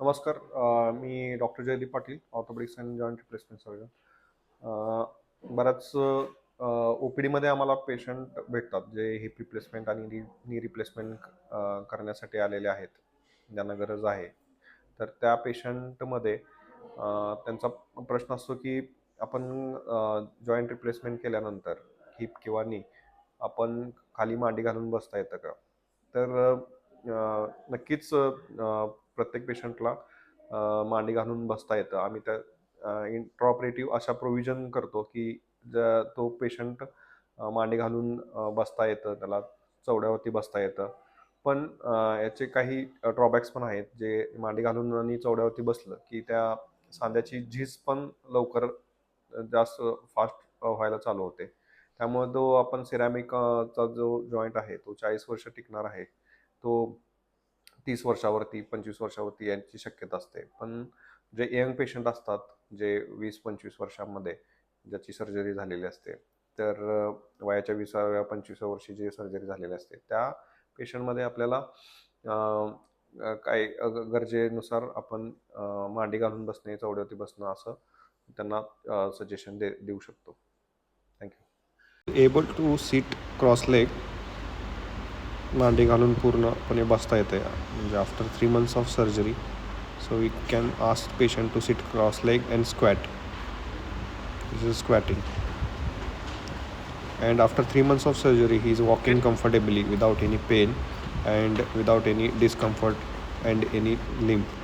नमस्कार मी doctor Jaydeep Patil orthopaedics and joint replacement surgeon बऱ्याच O P डीमध्ये आम्हाला पेशंट भेटतात जे हिप रिप्लेसमेंट आणि नी नी रिप्लेसमेंट करण्यासाठी आलेले आहेत ज्यांना गरज आहे. तर त्या पेशंटमध्ये त्यांचा प्रश्न असतो की आपण जॉईंट रिप्लेसमेंट केल्यानंतर हिप किंवा नी आपण खाली मांडी घालून बसता येतं का? तर नक्कीच प्रत्येक पेशंटला मांडी घालून बसता येतं. आम्ही त्या इंट्रॉपरेटिव्ह अशा प्रोव्हिजन करतो की ज तो पेशंट मांडी घालून बसता येतं. त्याला चौड्यावरती बसता येतं. पण याचे काही ड्रॉबॅक्स पण आहेत. जे मांडी घालून आणि चौड्यावरती बसलं की त्या सांध्याची झीज पण लवकर जास्त फास्ट व्हायला चालू होते. त्यामुळे तो आपण सिरॅमिकचा जो जॉईंट आहे तो चाळीस वर्ष टिकणार आहे. तो तीस वर्षावरती पंचवीस वर्षावरती यांची शक्यता असते. पण जे यंग पेशंट असतात जे वीस पंचवीस वर्षामध्ये ज्याची सर्जरी झालेली असते तर वयाच्या विसाव्या पंचवीसाव्या वर्षी जी सर्जरी झालेली असते त्या पेशंटमध्ये आपल्याला काय काही गरजेनुसार आपण मांडी घालून बसणे चौड्यावरती बसणं असं त्यांना सजेशन दे देऊ शकतो. Thank you able to sit cross leg मांडी घालून पूर्णपणे बसता येते म्हणजे after three months of surgery so we can ask patient to sit cross leg and squat this is squatting and after 3 months of surgery he is walking comfortably without any pain and without any discomfort and any limp